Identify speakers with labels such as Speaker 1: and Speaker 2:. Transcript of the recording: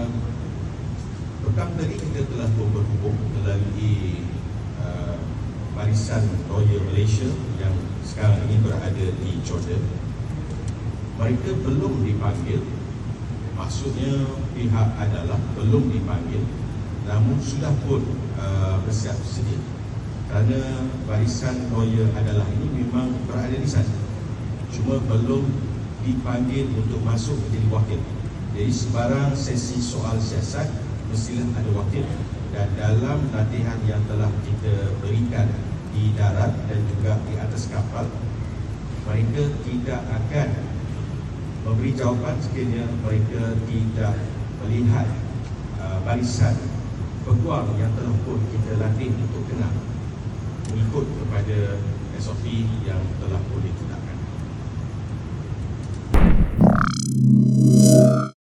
Speaker 1: uh, petang tadi kita telah berhubung melalui uh, barisan Royal Malaysia yang sekarang ini berada di Jordan. Mereka belum dipanggil, maksudnya pihak adalah belum dipanggil, namun sudah pun uh, bersiap sedia. Kerana barisan lawyer adalah ini memang berada di sana. Cuma belum dipanggil untuk masuk menjadi wakil. Jadi sebarang sesi soal siasat mestilah ada wakil dan dalam latihan yang telah kita berikan di darat dan juga di atas kapal mereka tidak akan memberi jawapan sekiranya mereka tidak melihat uh, barisan peguam yang telah pun kita latih untuk kenal mengikut kepada SOP yang telah pun.